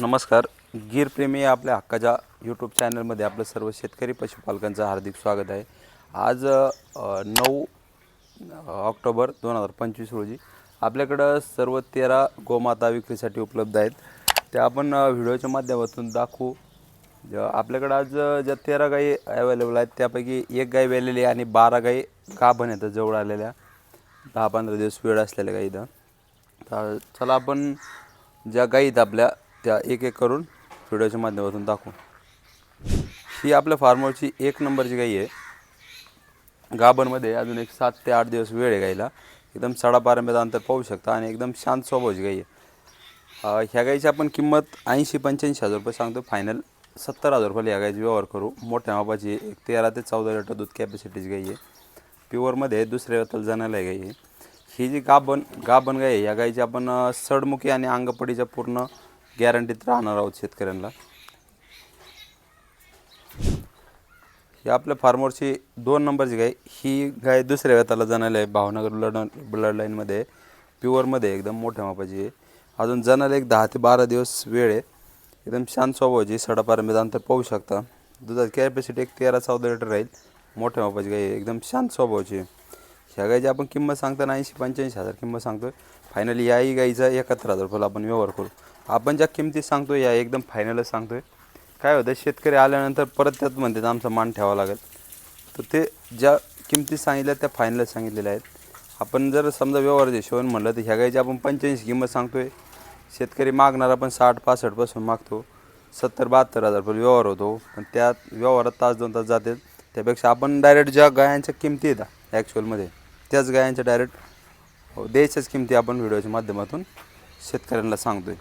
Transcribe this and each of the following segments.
नमस्कार. गीरप्रेमी आपल्या हक्काच्या यूट्यूब चॅनलमध्ये आपलं सर्व शेतकरी पशुपालकांचं हार्दिक स्वागत आहे. आज नऊ ऑक्टोबर दोन हजार पंचवीस रोजी आपल्याकडं सर्व तेरा गोमाता विक्रीसाठी उपलब्ध आहेत. त्या आपण व्हिडिओच्या माध्यमातून दाखवू. ज- आपल्याकडं आज ज्या तेरा गाई अवेलेबल आहेत त्यापैकी एक गाय वेलेली आणि बारा गाई गाभण येतात जवळ आलेल्या. दहा पंधरा दिवस वेळ असलेल्या गाई इथं. तर चला आपण ज्या गाईत आपल्या त्या एक एक करून व्हिडिओच्या माध्यमातून दाखवू ही आपल्या फार्मरची एक नंबरची गाई आहे. गाभणमध्ये अजून एक सात ते आठ दिवस वेळ आहे गाईला. एकदम सडापारंब्याचं अंतर पाहू शकता आणि एकदम शांत स्वभावाची गाई आहे. ह्या गाईची आपण किंमत ऐंशी पंच्याऐंशी हजार रुपये सांगतो. फायनल सत्तर हजार रुपये ह्या गाईची व्यवहार करू. मोठ्या मापाची एक तेरा ते चौदा लिटर दूध कॅपॅसिटीची गाई आहे. प्युअरमध्ये दुसऱ्या वेतल जाण्याला गाई आहे. ही जी गाभण गाभण गाय आहे या गाईची आपण सडमुखी आणि अंगपडीच्या पूर्ण गॅरंटीत राहणार आहोत शेतकऱ्यांना. ही आपल्या फार्मरची दोन नंबरची गाय ही गाय दुसऱ्या वेताला जाणारी आहे. भावनगर ब्लड ब्लड लाईनमध्ये प्युअरमध्ये एकदम मोठ्या मापाची आहे. अजून जणाला एक दहा ते बारा दिवस वेळ आहे. एकदम शांत स्वभावाची सडापारंब्याचं अंतर पाहू शकता. दुधाची कॅपॅसिटी एक तेरा चौदा लिटर राहील. मोठ्या मापाची गाय एकदम शांत स्वभावाची आहे. ह्या गायची आपण किंमत सांगताना ऐंशी पंच्याऐंशी हजार किंमत सांगतो फायनली याही गाईचा एकाहत्तर हजार रुपयाला आपण व्यवहार करू. आपण ज्या किमती सांगतो या एकदम फायनलच सांगतोय. काय होतं शेतकरी आल्यानंतर परत त्यात म्हणतात आमचा मान ठेवावा लागेल. तर ते ज्या किमती सांगितल्या त्या फायनलच सांगितलेल्या आहेत. आपण जर समजा व्यवहार हिशोबाने म्हणलं तर ह्या गायची आपण पंच्याऐंशी किंमत सांगतोय. शेतकरी मागणार आपण साठ पासष्टपासून मागतो. सत्तर बहात्तर हजार रुपये व्यवहार होतो. पण त्यात व्यवहारात तास दोन तास जाते. त्यापेक्षा आपण डायरेक्ट ज्या गायांच्या किमती येतात ॲक्च्युअलमध्ये त्याच गायांच्या डायरेक्ट द्यायच्याच किमती आपण व्हिडिओच्या माध्यमातून शेतकऱ्यांना सांगतोय.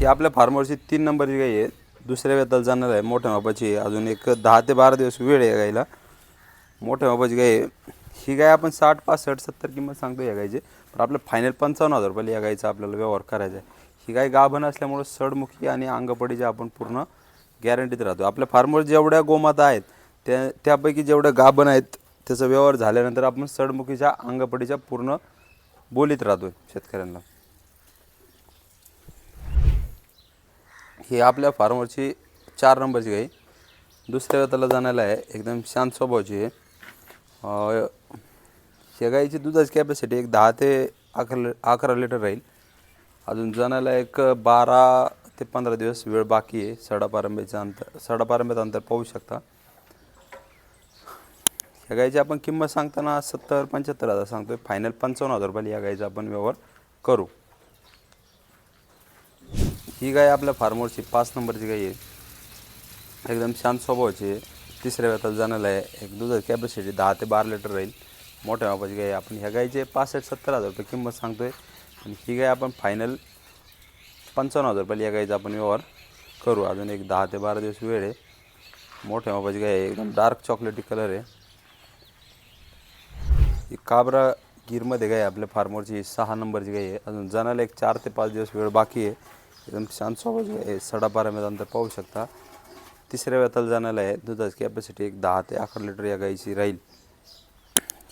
ही आपल्या फार्मरची तीन नंबरची गाई आहे दुसऱ्या वेताला जाणार आहे मोठ्या मापाची. अजून एक दहा ते बारा दिवस वेळ आहे या गाईला. मोठ्या मापाची गाय आहे. ही गाय आपण साठ पासष्ट सत्तर किंमत सांगतो या गायची पण आपलं फायनल पंचावन्न हजार रुपयाला या गायचा आपल्याला व्यवहार करायचा आहे. ही गाय गाभण असल्यामुळं सडमुखी आणि अंगपडीच्या आपण पूर्ण गॅरंटीत राहतो. आपल्या फार्मर जेवढ्या गोमाता आहेत त्या त्यापैकी जेवढ्या गाभण आहेत त्याचा व्यवहार झाल्यानंतर आपण सडमुखीच्या अंगपडीच्या पूर्ण बोलीत राहतो शेतकऱ्यांना. ही आपल्या फार्मरची चार नंबरची गाई. दुसऱ्या वेताला जाण्याला आहे. एकदम शांत स्वभावाची आहे. या गाईची दुधाची कॅपॅसिटी एक दहा ते अकरा लि अकरा लिटर राहील. अजून जाण्याला एक बारा ते पंधरा दिवस वेळ बाकी आहे. सडापारंब्याचं अंतर सडापारंब्याचं अंतर पाहू शकता. या गाईची आपण किंमत सांगताना सत्तर पंच्याहत्तर हजार सांगतोय. फायनल पंचावन्न हजार रुपयाला या गाईचा आपण व्यवहार करू. ही गाय आपल्या फार्मरची पाच नंबरची गाय आहे. एकदम शांत स्वभावाची आहे. तिसऱ्या वेळात जाण्याला आहे. एक दुधाची कॅपॅसिटी दहा ते बारा लिटर राहील. मोठ्या मापाची गाय आपण ह्या गायचे पासष्ट सत्तर हजार रुपये किंमत सांगतोय. आणि ही गाय आपण फायनल पंचावन्न हजार रुपयाला या गायचा आपण व्यवहार करू. अजून एक दहा ते बारा दिवस वेळ आहे. मोठ्या मापाची गाय आहे. एकदम डार्क चॉकलेटी कलर आहे. ही काबरा गिरमध्ये गाय आपल्या फार्मरची सहा नंबरची गाय आहे. अजून जाण्याला एक चार ते पाच दिवस वेळ बाकी आहे. एकदम शांत स्वभाव गाय आहे सडापाऱ्यामध्ये अंतर पाहू शकता. तिसऱ्या वेताला जाण्याला आहे दुधाची कॅपॅसिटी एक दहा ते अकरा लिटर या गाईची राहील.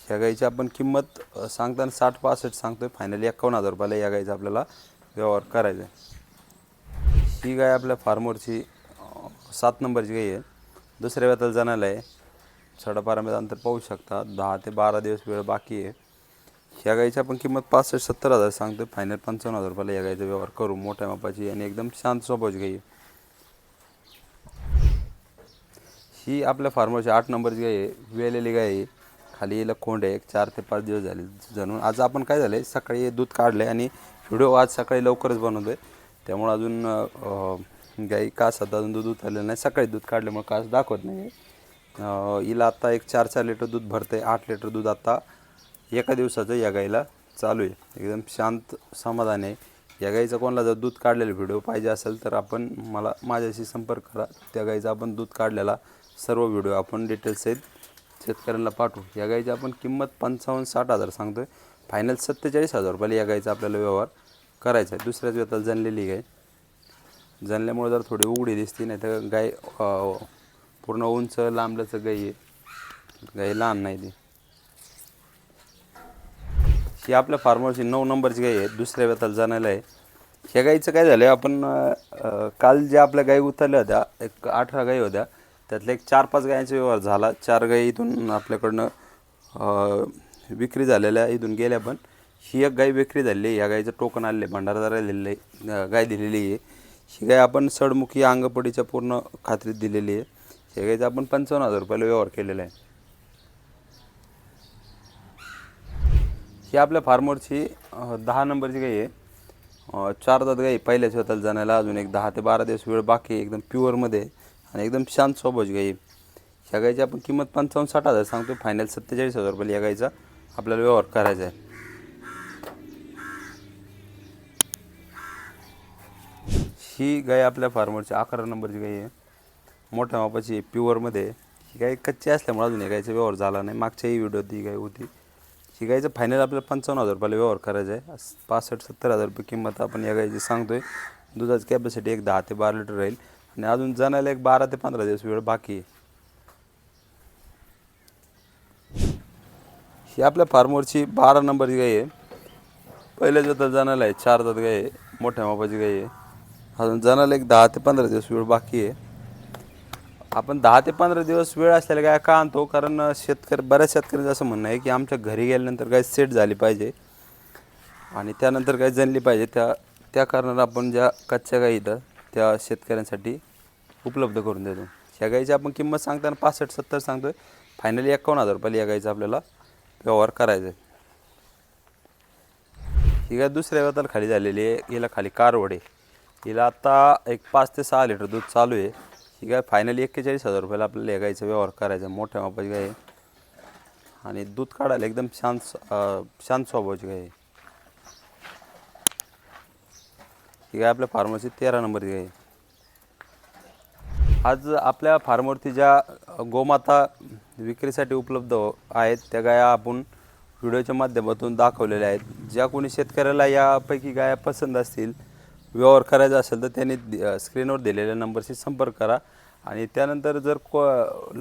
ह्या गाईची आपण किंमत सांगताना साठ पासष्ट सांगतोय फायनली एकावन्न हजार रुपयाला या गाईचा आपल्याला व्यवहार करायचा आहे. ही गाय आपल्या फार्मरची सात नंबरची गाई आहे. दुसऱ्या वेताला जाण्याला आहे सडापारामध्ये अंतर पाहू शकता दहा ते बारा दिवस वेळ बाकी आहे. ह्या गाईची आपण किंमत पासष्ट सत्तर हजार सांगतो फायनल पंचावन्न हजार रुपयाला या गाईचा व्यवहार करू. मोठ्या मापाची आणि एकदम शांत स्वभावाची गाई आहे. ही आपल्या फार्मरची आठ नंबरची गाय आहे. वेलेली गाय आहे. खाली याला कोंड आहे. एक चार ते पाच दिवस झाले जणून. आज आपण काय झालं आहे सकाळी दूध काढलं आहे आणि व्हिडिओ आज सकाळी लवकरच बनवतो आहे त्यामुळं अजून गाई कास आता अजून दूध उतरलेलं नाही. सकाळी दूध काढल्यामुळे कास दाखवत नाही हिला आत्ता एक चार चार लिटर दूध भरतं आहे आठ लिटर दूध आत्ता एका दिवसाचं या गाईला चालू आहे. एकदम शांत समाधान आहे. या गाईचं कोणाला जर दूध काढलेला व्हिडिओ पाहिजे असेल तर आपण मला माझ्याशी संपर्क करा. त्या गाईचा आपण दूध काढलेला सर्व व्हिडिओ आपण डिटेल्स आहेत शेतकऱ्यांना पाठवू. या गाईची आपण किंमत पंचावन्न साठ हजार सांगतो आहे फायनल सत्तेचाळीस हजार रुपयाला या गाईचा आपल्याला व्यवहार करायचा आहे. दुसऱ्याच वेताला जनलेली गाय. जनल्यामुळे जर थोडी उघडी दिसते नाही तर गाय पूर्ण उंच लांबल्याचं गाई आहे. गाय लहान नाही ती. ही आपल्या फार्मरची नऊ नंबरची गाई आहे दुसऱ्या वेताला जाण्याला आहे. ह्या गाईचं काय झालं आपण अं, काल ज्या आपल्या गाई उतरल्या होत्या एक अठरा गाई होत्या त्यातल्या एक चार पाच गायांचा व्यवहार झाला. चार गाई इथून आपल्याकडनं अं, विक्री झालेल्या इथून गेल्या पण ही एक गाय विक्री झालेली आहे. ह्या गाईचं टोकन आलेलं आहे भंडारदारा दिलेलं आहे अं, गाय दिलेली आहे. ही गाय आपण सडमुखी अंगपडीच्या पूर्ण खात्रीत दिलेली आहे. ह्या गाईचं आपण पंचावन्न हजार रुपयाला व्यवहार केलेला आहे. ही आपल्या फार्मरची दहा नंबरची गाई आहे. चार दात गाई पहिल्या होताल जाण्याला अजून एक दहा ते बारा दिवस वेळ बाकी आहे. एकदम प्युअरमध्ये आणि एकदम शांत स्वभावाची गाई आहे. ह्या गाईची आपण किंमत पंचावन्न साठ हजार सांगतो फायनल सत्तेचाळीस हजार रुपये या गाईचा आपल्याला व्यवहार करायचा आहे. ही गाय आपल्या फार्मरची अकरा नंबरची गाई आहे. मोठ्या मापाची प्युअरमध्ये ही गाय कच्ची असल्यामुळे अजून गायचा व्यवहार झाला नाही. मागच्याही व्हिडिओत ही गाय होती. ही गायचं फायनल आपल्याला पंचावन्न हजार रुपयाला व्यवहार करायचा आहे. पासष्ट सत्तर हजार रुपये किंमत आपण या गायची सांगतोय. दुधाची कॅपॅसिटी एक दहा ते बारा लिटर राहील. आणि अजून जाण्याला एक बारा ते पंधरा दिवस वेळ बाकी आहे. ही आपल्या फार्मरची बारा नंबरची गाय आहे. पहिल्या जातात जाण्याला आहे चार दात गाय आहे मोठ्या मापाची गाय आहे. अजून जाण्याला एक दहा ते पंधरा दिवस वेळ बाकी आहे. आपण दहा ते पंधरा दिवस वेळ असलेल्या गाय का आणतो? कारण शेतकरी बऱ्याच शेतकऱ्यांचं असं म्हणणं आहे की आमच्या घरी गेल्यानंतर गाय सेट झाली पाहिजे आणि त्यानंतर गाय जणली पाहिजे. त्या त्या कारणानं आपण ज्या कच्च्या गाई इथं त्या शेतकऱ्यांसाठी उपलब्ध करून देतो. ह्या गाईची आपण किंमत सांगताना पासष्ट सत्तर सांगतोय. फायनली एकावन्न हजार रुपयाला या गाईचा आपल्याला व्यवहार करायचा आहे ही गाय दुसऱ्या वेळाला खाली झालेली आहे. हिला खाली कारवड. आहे हिला आता एक पाच ते सहा लिटर दूध चालू आहे. ही गाय फायनली एक्केचाळीस हजार रुपयाला आपल्याला या व्यवहार करायचा. मोठ्या मापाची गाय आणि दूध काढायला एकदम शांत शांत स्वभावाची गाय ही. गाय आपल्या फार्मरची तेरा नंबरची गाय आहे आज आपल्या फार्मवरती ज्या गोमाता विक्रीसाठी उपलब्ध आहेत त्या गाया आपण व्हिडिओच्या माध्यमातून दाखवलेल्या आहेत. ज्या कोणी शेतकऱ्याला यापैकी गाया पसंत असतील व्यवहार करायचा असेल तर त्यांनी स्क्रीनवर दिलेल्या नंबरशी संपर्क करा. आणि त्यानंतर जर को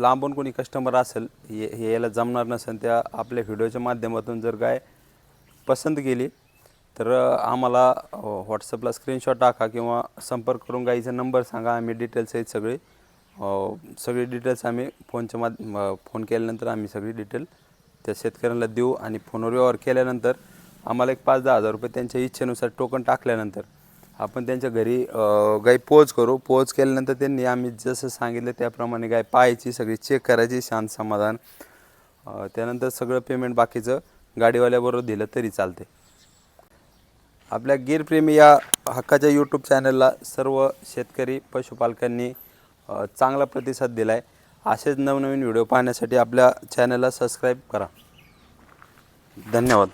लांबून कोणी कस्टमर असेल हे हे याला जमणार नसेल त्या आपल्या व्हिडिओच्या माध्यमातून जर गाय पसंत केली तर आम्हाला व्हॉट्सअपला स्क्रीनशॉट टाका किंवा संपर्क करून गाईचा नंबर सांगा. आम्ही डिटेल्स आहेत सगळे. सगळी डिटेल्स आम्ही फोनच्या माध फोन केल्यानंतर आम्ही सगळी डिटेल त्या शेतकऱ्यांना देऊ. आणि फोनवर व्यवहार केल्यानंतर आम्हाला एक पाच दहा हजार रुपये त्यांच्या इच्छेनुसार टोकन टाकल्यानंतर आपण त्यांच्या घरी गाय पोच करू. पोच केल्यानंतर त्यांनी आम्ही जसं सांगितलं त्याप्रमाणे गाय पाहायची सगळी चेक करायची शांत समाधान. त्यानंतर सगळं पेमेंट बाकीचं गाडीवाल्याबरोबर दिलं तरी चालते आपल्या गिरप्रेमी या हक्काच्या यूट्यूब चॅनलला सर्व शेतकरी पशुपालकांनी चांगला प्रतिसाद दिला आहे असेच नवनवीन व्हिडिओ पाहण्यासाठी आपल्या चॅनलला सबस्क्राईब करा. धन्यवाद.